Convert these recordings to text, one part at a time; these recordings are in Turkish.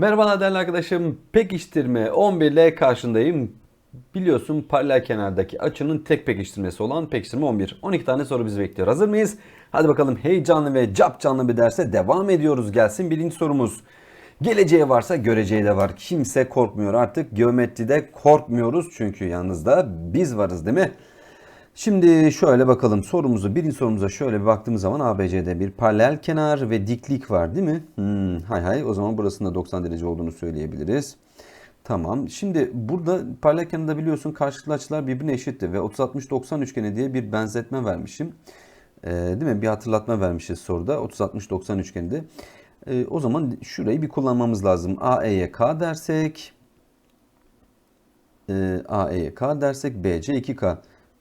Merhaba değerli arkadaşım. Pekiştirme 11 ile karşındayım. Biliyorsun paralel kenardaki açının tek pekiştirmesi olan pekiştirme 11. 12 tane soru bizi bekliyor. Hazır mıyız? Hadi bakalım heyecanlı ve cap canlı bir derse devam ediyoruz. Gelsin birinci sorumuz. Geleceğe varsa göreceği de var. Kimse korkmuyor artık. Geometride korkmuyoruz çünkü yanınızda biz varız değil mi? Şimdi şöyle bakalım sorumuzu birinci sorumuza şöyle bir baktığımız zaman ABC'de bir paralel kenar ve diklik var değil mi? Hmm, hay hay o zaman burasında 90 derece olduğunu söyleyebiliriz. Tamam. Şimdi burada paralel kenarda biliyorsun karşılıklı açılar birbirine eşitti ve 30-60-90 üçgeni diye bir benzetme vermişim. Ee, değil mi? Bir hatırlatma vermişiz soruda 30-60-90 üçgeninde. Ee, o zaman şurayı bir kullanmamız lazım. AE'ye K dersek e, AE'ye K dersek BC 2K.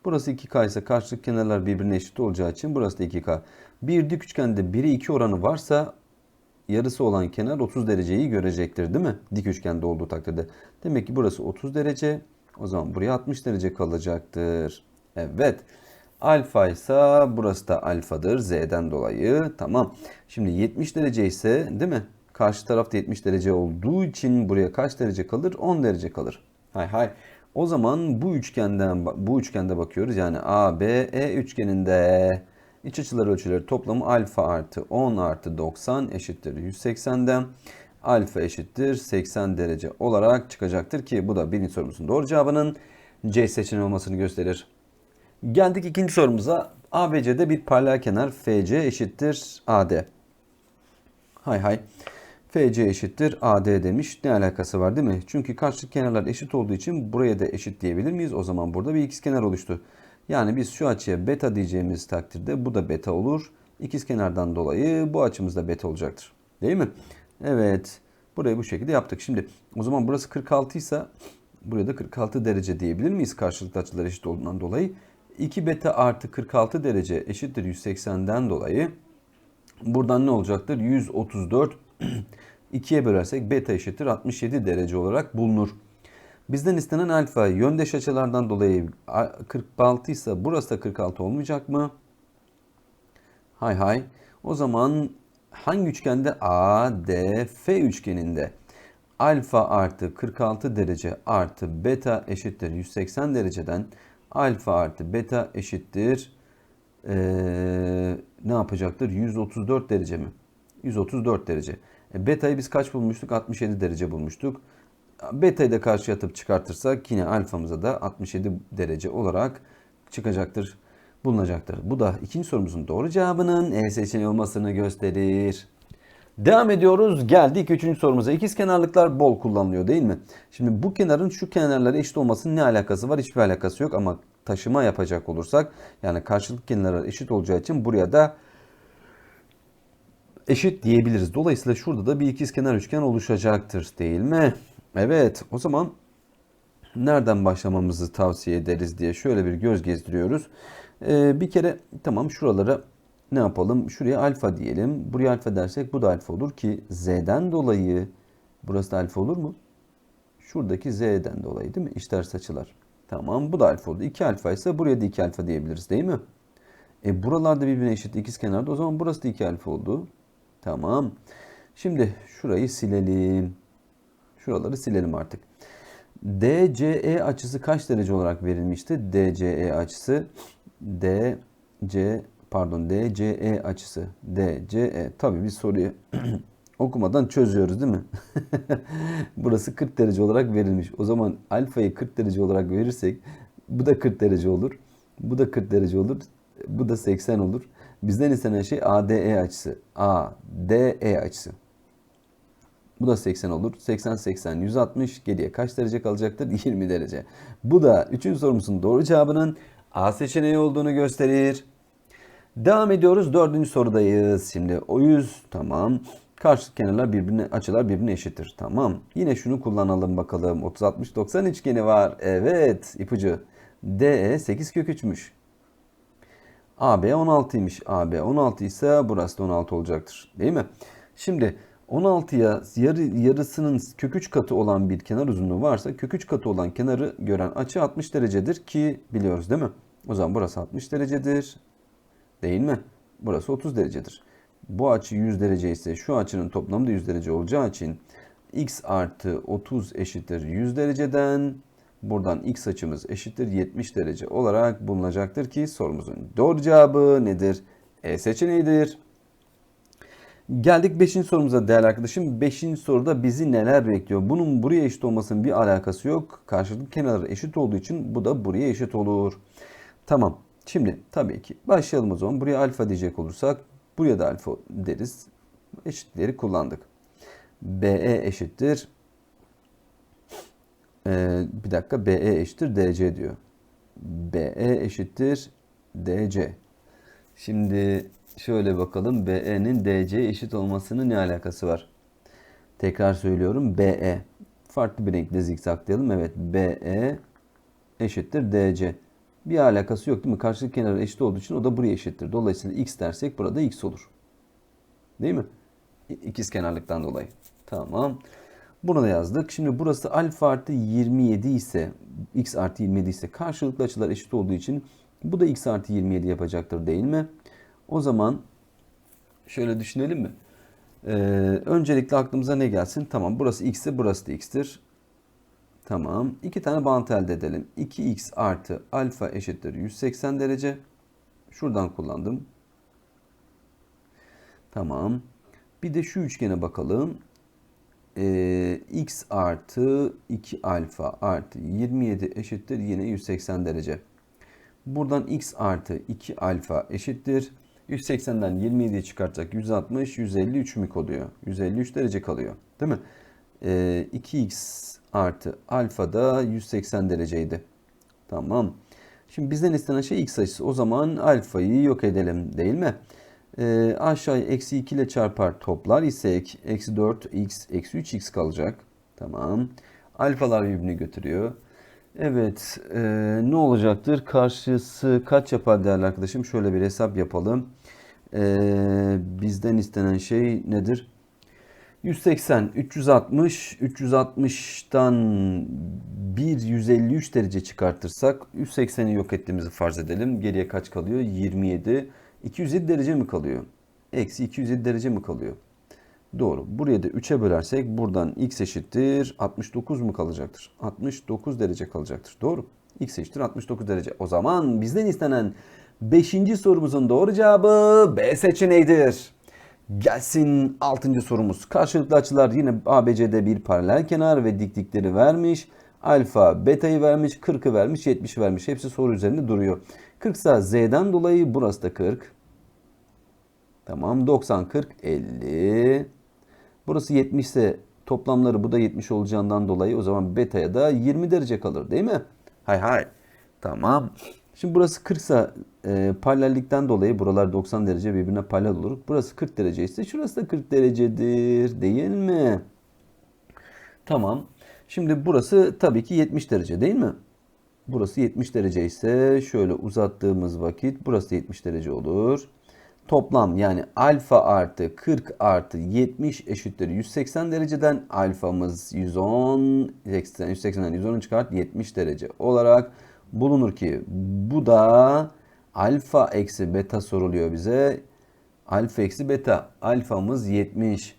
Burası 2K ise karşılık kenarlar birbirine eşit olacağı için burası da 2K. Bir dik üçgende 1'e 2 oranı varsa yarısı olan kenar 30 dereceyi görecektir değil mi? Dik üçgende olduğu takdirde. Demek ki burası 30 derece. O zaman buraya 60 derece kalacaktır. Evet. Alfa ise burası da alfadır z'den dolayı. Tamam. Şimdi 70 derece ise değil mi? Karşı tarafta 70 derece olduğu için buraya kaç derece kalır? 10 derece kalır. Hay hay. O zaman bu üçgenden bu üçgende bakıyoruz. Yani ABE üçgeninde iç açılar ölçüleri toplamı alfa artı 10 artı 90 eşittir 180'den. Alfa eşittir 80 derece olarak çıkacaktır ki bu da birinci sorumuzun doğru cevabının C seçeneği olmasını gösterir. Geldik ikinci sorumuza. ABC'de bir paralel kenar FC eşittir AD. Hay hay. FC eşittir AD demiş. Ne alakası var değil mi? Çünkü karşılık kenarlar eşit olduğu için buraya da eşit diyebilir miyiz? O zaman burada bir ikizkenar oluştu. Yani biz şu açıya beta diyeceğimiz takdirde bu da beta olur. İkizkenardan dolayı bu açımız da beta olacaktır. Değil mi? Evet. Burayı bu şekilde yaptık. Şimdi o zaman burası 46 ise buraya da 46 derece diyebilir miyiz? Karşılıklı açılar eşit olduğundan dolayı. 2 beta artı 46 derece eşittir 180'den dolayı. Buradan ne olacaktır? 134 2'ye bölersek beta eşittir 67 derece olarak bulunur. Bizden istenen alfa yöndeş açılardan dolayı 46 ise burası da 46 olmayacak mı? Hay hay. O zaman hangi üçgende? A, D, F üçgeninde alfa artı 46 derece artı beta eşittir 180 dereceden alfa artı beta eşittir ee, ne yapacaktır? 134 derece mi? 134 derece. E, beta'yı biz kaç bulmuştuk? 67 derece bulmuştuk. Beta'yı da karşıya atıp çıkartırsak yine alfamıza da 67 derece olarak çıkacaktır, bulunacaktır. Bu da ikinci sorumuzun doğru cevabının E seçeneği olmasını gösterir. Devam ediyoruz. Geldik üçüncü sorumuza. İkiz kenarlıklar bol kullanılıyor değil mi? Şimdi bu kenarın şu kenarlara eşit olmasının ne alakası var? Hiçbir alakası yok ama taşıma yapacak olursak yani karşılık kenarlar eşit olacağı için buraya da eşit diyebiliriz. Dolayısıyla şurada da bir ikizkenar üçgen oluşacaktır değil mi? Evet o zaman nereden başlamamızı tavsiye ederiz diye şöyle bir göz gezdiriyoruz. Ee, bir kere tamam şuralara ne yapalım? Şuraya alfa diyelim. Buraya alfa dersek bu da alfa olur ki z'den dolayı burası da alfa olur mu? Şuradaki z'den dolayı değil mi? İç ters açılar. Tamam bu da alfa oldu. 2 alfa ise buraya da 2 alfa diyebiliriz değil mi? E buralarda birbirine eşit ikiz kenarda o zaman burası da 2 alfa oldu. Tamam. Şimdi şurayı silelim. Şuraları silelim artık. DCE açısı kaç derece olarak verilmişti? DCE açısı DC pardon DCE açısı DCE tabii biz soruyu okumadan çözüyoruz değil mi? Burası 40 derece olarak verilmiş. O zaman alfayı 40 derece olarak verirsek bu da 40 derece olur. Bu da 40 derece olur. Bu da 80 olur. Bizden istenen şey ADE açısı. ADE açısı. Bu da 80 olur. 80, 80, 160. Geriye kaç derece kalacaktır? 20 derece. Bu da 3. sorumuzun doğru cevabının A seçeneği olduğunu gösterir. Devam ediyoruz. Dördüncü sorudayız. Şimdi o yüz tamam. Karşı kenarlar birbirine açılar birbirine eşittir. Tamam. Yine şunu kullanalım bakalım. 30 60 90 üçgeni var. Evet, ipucu. DE 8 kök 3'müş. AB 16'ymış. AB 16 ise burası da 16 olacaktır. Değil mi? Şimdi 16'ya yarı, yarısının kök 3 katı olan bir kenar uzunluğu varsa kök 3 katı olan kenarı gören açı 60 derecedir ki biliyoruz değil mi? O zaman burası 60 derecedir. Değil mi? Burası 30 derecedir. Bu açı 100 derece ise şu açının toplamı da 100 derece olacağı için x artı 30 eşittir 100 dereceden buradan x açımız eşittir 70 derece olarak bulunacaktır ki sorumuzun doğru cevabı nedir? E seçeneğidir. Geldik 5. sorumuza değerli arkadaşım. 5. soruda bizi neler bekliyor? Bunun buraya eşit olmasının bir alakası yok. Karşılıklı kenarları eşit olduğu için bu da buraya eşit olur. Tamam. Şimdi tabii ki başlayalım o zaman. Buraya alfa diyecek olursak buraya da alfa deriz. Eşitleri kullandık. BE eşittir. Ee, bir dakika BE eşittir DC diyor. BE eşittir DC. Şimdi şöyle bakalım BE'nin DC eşit olmasının ne alakası var? Tekrar söylüyorum BE. Farklı bir renkle zikzaklayalım. Evet BE eşittir DC. Bir alakası yok değil mi? Karşılık kenarı eşit olduğu için o da buraya eşittir. Dolayısıyla x dersek burada x olur. Değil mi? İkiz kenarlıktan dolayı. Tamam. Bunu da yazdık. Şimdi burası alfa artı 27 ise x artı 27 ise karşılıklı açılar eşit olduğu için bu da x artı 27 yapacaktır değil mi? O zaman şöyle düşünelim mi? Ee, öncelikle aklımıza ne gelsin? Tamam burası x ise burası da x'tir. Tamam. İki tane bant elde edelim. 2x artı alfa eşittir 180 derece. Şuradan kullandım. Tamam. Bir de şu üçgene bakalım. Ee, x artı 2 alfa artı 27 eşittir yine 180 derece. Buradan x artı 2 alfa eşittir. 180'den 27'yi çıkartacak 160, 153 mü kalıyor? 153 derece kalıyor. Değil mi? Ee, 2x artı alfa da 180 dereceydi. Tamam. Şimdi bizden istenen şey x açısı. O zaman alfayı yok edelim değil mi? Ee, aşağıya eksi 2 ile çarpar toplar isek eksi 4x eksi 3x kalacak. Tamam. Alfalar birbirini götürüyor. Evet. E, ne olacaktır? Karşısı kaç yapar değerli arkadaşım? Şöyle bir hesap yapalım. E, bizden istenen şey nedir? 180, 360, 360'tan bir 153 derece çıkartırsak 180'i yok ettiğimizi farz edelim. Geriye kaç kalıyor? 27. 207 derece mi kalıyor? Eksi 207 derece mi kalıyor? Doğru. Buraya da 3'e bölersek buradan x eşittir 69 mu kalacaktır? 69 derece kalacaktır. Doğru. x eşittir 69 derece. O zaman bizden istenen 5. sorumuzun doğru cevabı B seçeneğidir. Gelsin 6. sorumuz. Karşılıklı açılar yine ABC'de bir paralel kenar ve diklikleri vermiş. Alfa, beta'yı vermiş, 40'ı vermiş, 70'i vermiş. Hepsi soru üzerinde duruyor. 40 ise Z'den dolayı burası da 40. Tamam 90, 40, 50. Burası 70 ise toplamları bu da 70 olacağından dolayı o zaman beta'ya da 20 derece kalır değil mi? Hay hay. Tamam. Şimdi burası 40 ise paralellikten dolayı buralar 90 derece birbirine paralel olur. Burası 40 derece ise şurası da 40 derecedir değil mi? Tamam. Şimdi burası tabii ki 70 derece değil mi? Burası 70 derece ise şöyle uzattığımız vakit burası 70 derece olur. Toplam yani alfa artı 40 artı 70 eşittir 180 dereceden alfamız 110 80, 180'den 110'u çıkart 70 derece olarak bulunur ki bu da alfa eksi beta soruluyor bize. Alfa eksi beta. Alfamız 70.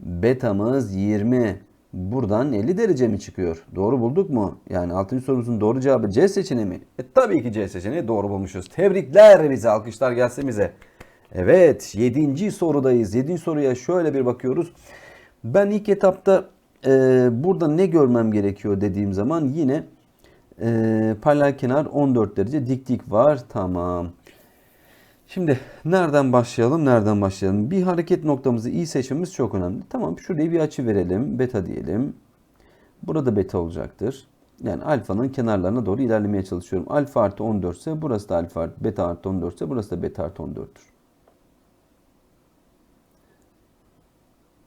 Betamız 20. Buradan 50 derece mi çıkıyor? Doğru bulduk mu? Yani 6. sorumuzun doğru cevabı C seçeneği mi? E tabii ki C seçeneği doğru bulmuşuz. Tebrikler bize. Alkışlar gelsin bize. Evet 7. sorudayız. 7. soruya şöyle bir bakıyoruz. Ben ilk etapta e, burada ne görmem gerekiyor dediğim zaman yine e, paralel kenar 14 derece dik dik var. Tamam. Şimdi nereden başlayalım? Nereden başlayalım? Bir hareket noktamızı iyi seçmemiz çok önemli. Tamam şuraya bir açı verelim. Beta diyelim. Burada beta olacaktır. Yani alfanın kenarlarına doğru ilerlemeye çalışıyorum. Alfa artı 14 ise burası da alfa artı beta artı 14 ise burası da beta artı 14'tür.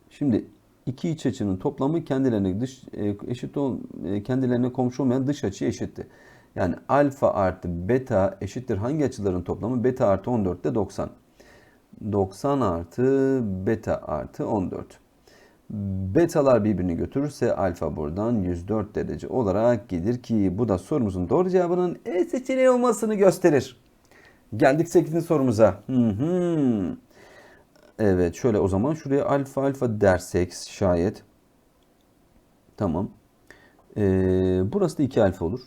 Şimdi iki iç açının toplamı kendilerine dış e, eşit ol, e, kendilerine komşu olmayan dış açı eşitti. Yani alfa artı beta eşittir hangi açıların toplamı? Beta artı 14 de 90. 90 artı beta artı 14. Betalar birbirini götürürse alfa buradan 104 derece olarak gelir ki bu da sorumuzun doğru cevabının E seçeneği olmasını gösterir. Geldik 8. sorumuza. Hı hı. Evet şöyle o zaman şuraya alfa alfa dersek şayet. Tamam. Ee, burası da 2 alfa olur.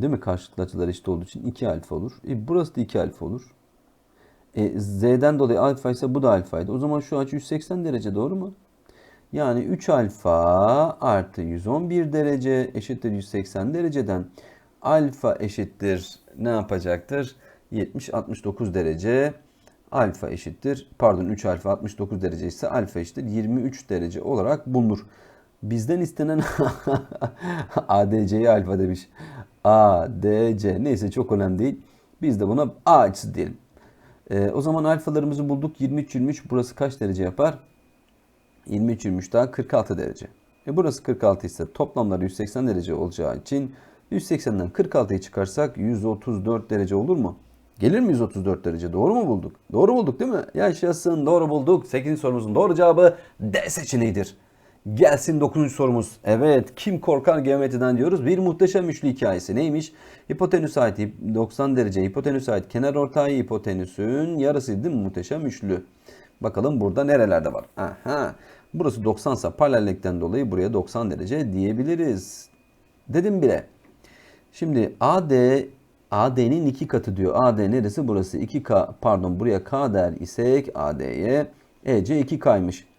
Değil mi? Karşılıklı açılar eşit olduğu için 2 alfa olur. E, burası da 2 alfa olur. E, Z'den dolayı alfa ise bu da alfaydı. O zaman şu açı 180 derece doğru mu? Yani 3 alfa artı 111 derece eşittir 180 dereceden alfa eşittir ne yapacaktır? 70-69 derece alfa eşittir pardon 3 alfa 69 derece ise alfa eşittir 23 derece olarak bulunur. Bizden istenen ADC'ye alfa demiş. ADC neyse çok önemli değil. Biz de buna A açısı diyelim. Ee, o zaman alfalarımızı bulduk. 23-23 burası kaç derece yapar? 23-23 daha 46 derece. E burası 46 ise toplamları 180 derece olacağı için 180'den 46'yı çıkarsak 134 derece olur mu? Gelir mi 134 derece? Doğru mu bulduk? Doğru bulduk değil mi? Yaşasın doğru bulduk. 8. sorumuzun doğru cevabı D seçeneğidir. Gelsin 9. sorumuz. Evet kim korkar geometriden diyoruz. Bir muhteşem üçlü hikayesi neymiş? Hipotenüs ait 90 derece hipotenüs ait kenar ortayı hipotenüsün yarısı değil mi muhteşem üçlü? Bakalım burada nerelerde var? Aha. Burası 90 ise paralellikten dolayı buraya 90 derece diyebiliriz. Dedim bile. Şimdi AD AD'nin iki katı diyor. AD neresi? Burası 2K pardon buraya K der isek AD'ye EC 2K'ymış.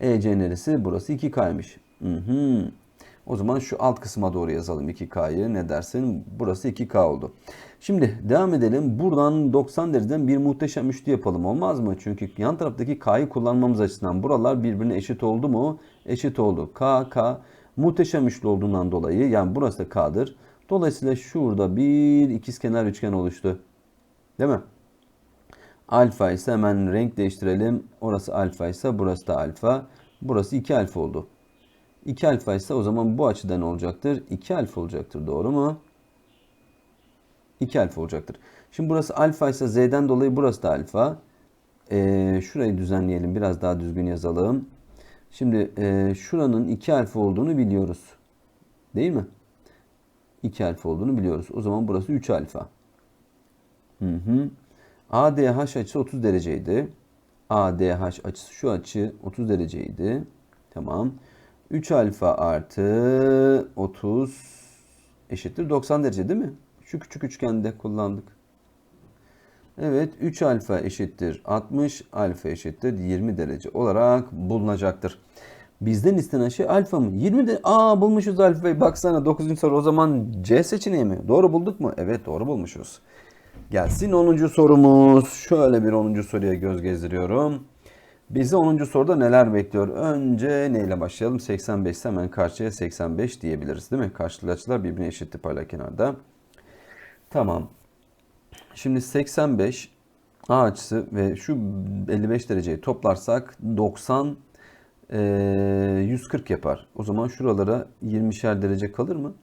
EC neresi? Burası 2K'ymış. Hı hı. O zaman şu alt kısma doğru yazalım 2K'yı. Ne dersin? Burası 2K oldu. Şimdi devam edelim. Buradan 90 dereceden bir muhteşem üçlü yapalım. Olmaz mı? Çünkü yan taraftaki K'yı kullanmamız açısından buralar birbirine eşit oldu mu? Eşit oldu. K, K muhteşem üçlü olduğundan dolayı yani burası da K'dır. Dolayısıyla şurada bir ikizkenar üçgen oluştu. Değil mi? Alfa ise hemen renk değiştirelim. Orası alfa ise burası da alfa. Burası 2 alfa oldu. 2 alfa ise o zaman bu açıda ne olacaktır? 2 alfa olacaktır. Doğru mu? 2 alfa olacaktır. Şimdi burası alfa ise z'den dolayı burası da alfa. Ee, şurayı düzenleyelim. Biraz daha düzgün yazalım. Şimdi e, şuranın 2 alfa olduğunu biliyoruz. Değil mi? 2 alfa olduğunu biliyoruz. O zaman burası 3 alfa. Hı hı. ADH açısı 30 dereceydi. ADH açısı şu açı 30 dereceydi. Tamam. 3 alfa artı 30 eşittir 90 derece değil mi? Şu küçük üçgende kullandık. Evet 3 alfa eşittir 60 alfa eşittir 20 derece olarak bulunacaktır. Bizden istenen şey alfa mı? 20 de aa bulmuşuz alfayı. Baksana 9. soru o zaman C seçeneği mi? Doğru bulduk mu? Evet doğru bulmuşuz. Gelsin 10. sorumuz. Şöyle bir 10. soruya göz gezdiriyorum. Bizi 10. soruda neler bekliyor? Önce neyle başlayalım? 85 hemen karşıya 85 diyebiliriz değil mi? Karşılıklı açılar birbirine eşitti payla kenarda. Tamam. Şimdi 85 A açısı ve şu 55 dereceyi toplarsak 90 e, 140 yapar. O zaman şuralara 20'şer derece kalır mı?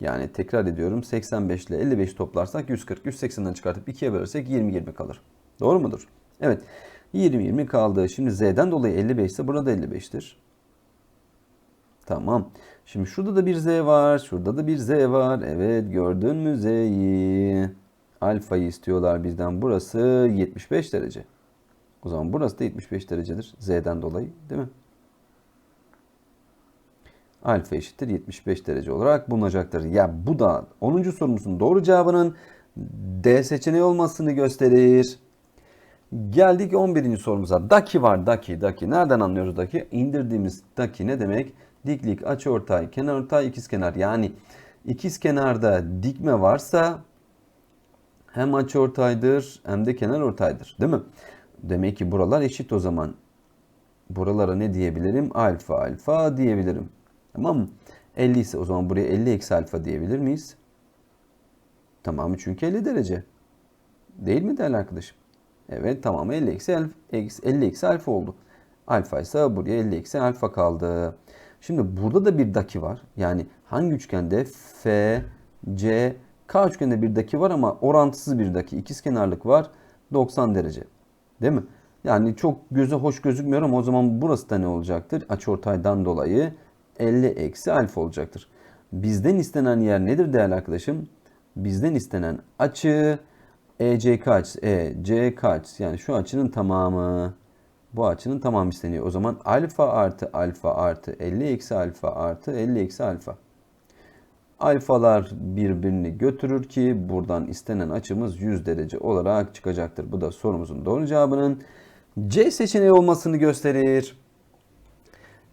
Yani tekrar ediyorum 85 ile 55 toplarsak 140. 180'den çıkartıp 2'ye bölersek 20-20 kalır. Doğru mudur? Evet. 20-20 kaldı. Şimdi z'den dolayı 55 ise burada 55'tir. Tamam. Şimdi şurada da bir z var. Şurada da bir z var. Evet gördün mü z'yi? Alfayı istiyorlar bizden. Burası 75 derece. O zaman burası da 75 derecedir. Z'den dolayı değil mi? Alfa eşittir 75 derece olarak bulunacaktır. Ya bu da 10. sorumuzun doğru cevabının D seçeneği olmasını gösterir. Geldik 11. sorumuza. Daki var. Daki. Daki. Nereden anlıyoruz daki? İndirdiğimiz daki ne demek? Diklik, açıortay, kenarortay, ikizkenar. Yani ikizkenarda dikme varsa hem açıortaydır hem de kenarortaydır. Değil mi? Demek ki buralar eşit o zaman. Buralara ne diyebilirim? Alfa alfa diyebilirim. Tamam mı? 50 ise o zaman buraya 50 eksi alfa diyebilir miyiz? Tamamı çünkü 50 derece. Değil mi değerli arkadaşım? Evet tamamı 50 eksi alfa, 50 eksi alfa oldu. Alfa ise buraya 50 eksi alfa kaldı. Şimdi burada da bir daki var. Yani hangi üçgende? F, C, K üçgeninde bir daki var ama orantısız bir daki. İkizkenarlık var. 90 derece. Değil mi? Yani çok göze hoş gözükmüyor ama o zaman burası da ne olacaktır? Açıortaydan dolayı 50 eksi alfa olacaktır. Bizden istenen yer nedir değerli arkadaşım? Bizden istenen açı ECK açısı. ECK açısı yani şu açının tamamı. Bu açının tamamı isteniyor. O zaman alfa artı alfa artı 50 eksi alfa artı 50 eksi alfa. Alfalar birbirini götürür ki buradan istenen açımız 100 derece olarak çıkacaktır. Bu da sorumuzun doğru cevabının C seçeneği olmasını gösterir.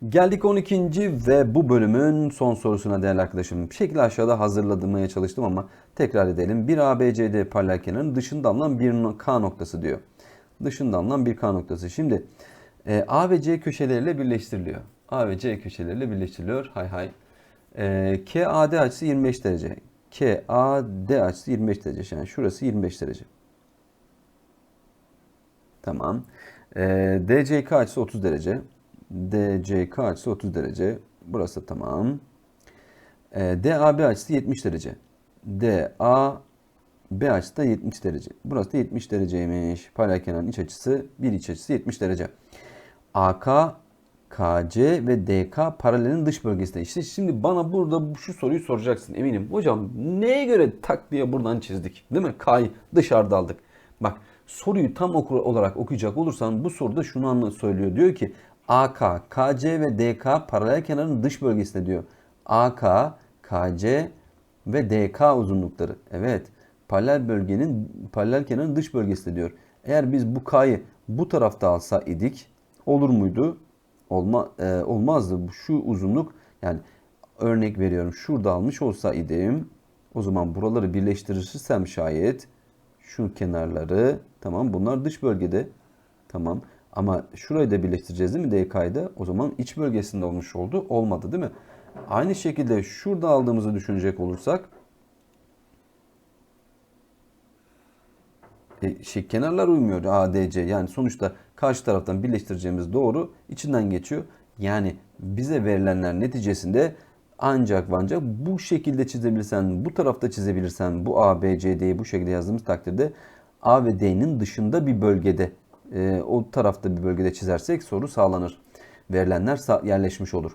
Geldik 12. ve bu bölümün son sorusuna değerli arkadaşım. Bir şekilde aşağıda hazırladırmaya çalıştım ama tekrar edelim. Bir ABCD paralel kenarın dışında alınan bir K noktası diyor. Dışında alınan bir K noktası. Şimdi e, A ve C köşeleriyle birleştiriliyor. A ve C köşeleriyle birleştiriliyor. Hay hay. E, KAD açısı 25 derece. KAD açısı 25 derece. Yani şurası 25 derece. Tamam. E, DCK açısı 30 derece. DCK açısı 30 derece. Burası tamam. E, DAB açısı 70 derece. DAB açısı da 70 derece. Burası da 70 dereceymiş. Paralel iç açısı, bir iç açısı 70 derece. AK, KC ve DK paralelin dış bölgesinde. İşte şimdi bana burada şu soruyu soracaksın eminim. Hocam neye göre tak diye buradan çizdik? Değil mi? K'yı dışarıda aldık. Bak soruyu tam olarak okuyacak olursan bu soruda şunu anla söylüyor. Diyor ki AK, KC ve DK paralel kenarın dış bölgesinde diyor. AK, KC ve DK uzunlukları. Evet. Paralel bölgenin paralel kenarın dış bölgesinde diyor. Eğer biz bu K'yı bu tarafta alsa idik olur muydu? Olma, e, olmazdı. Şu uzunluk yani örnek veriyorum şurada almış olsa idim o zaman buraları birleştirirsem şayet şu kenarları tamam bunlar dış bölgede tamam ama şurayı da birleştireceğiz değil mi DK'yı O zaman iç bölgesinde olmuş oldu. Olmadı değil mi? Aynı şekilde şurada aldığımızı düşünecek olursak e, şey, kenarlar uymuyor ADC. Yani sonuçta karşı taraftan birleştireceğimiz doğru içinden geçiyor. Yani bize verilenler neticesinde ancak ancak bu şekilde çizebilirsen, bu tarafta çizebilirsen, bu A, B, C, D'yi bu şekilde yazdığımız takdirde A ve D'nin dışında bir bölgede, e, o tarafta bir bölgede çizersek soru sağlanır. Verilenler yerleşmiş olur.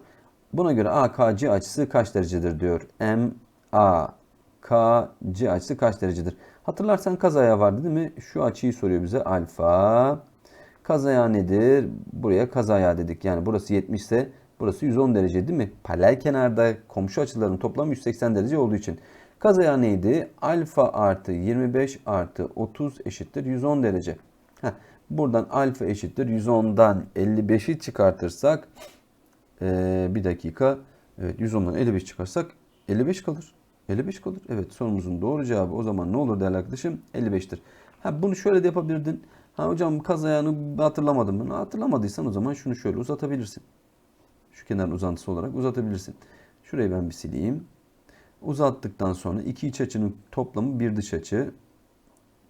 Buna göre AKC açısı kaç derecedir diyor. M, A, K, C açısı kaç derecedir? Hatırlarsan kazaya vardı değil mi? Şu açıyı soruyor bize alfa. Kazaya nedir? Buraya kazaya dedik. Yani burası 70 ise burası 110 derece değil mi? Paralel kenarda komşu açıların toplamı 180 derece olduğu için. Kazaya neydi? Alfa artı 25 artı 30 eşittir 110 derece. Heh, buradan alfa eşittir 110'dan 55'i çıkartırsak ee, bir dakika. Evet 110'dan 55 çıkarsak 55 kalır. 55 kalır. Evet sorumuzun doğru cevabı o zaman ne olur değerli arkadaşım? 55'tir. Ha bunu şöyle de yapabilirdin. Ha hocam kaz ayağını hatırlamadım mı? Hatırlamadıysan o zaman şunu şöyle uzatabilirsin. Şu kenarın uzantısı olarak uzatabilirsin. Şurayı ben bir sileyim. Uzattıktan sonra iki iç açının toplamı bir dış açı.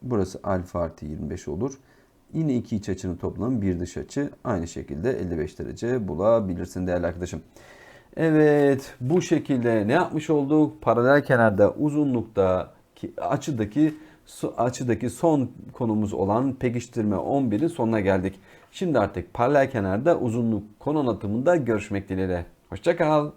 Burası alfa artı 25 olur. Yine iki iç açının toplamı bir dış açı. Aynı şekilde 55 derece bulabilirsin değerli arkadaşım. Evet bu şekilde ne yapmış olduk? Paralel kenarda uzunlukta açıdaki açıdaki son konumuz olan pekiştirme 11'in sonuna geldik. Şimdi artık paralel kenarda uzunluk konu anlatımında görüşmek dileğiyle. Hoşçakal.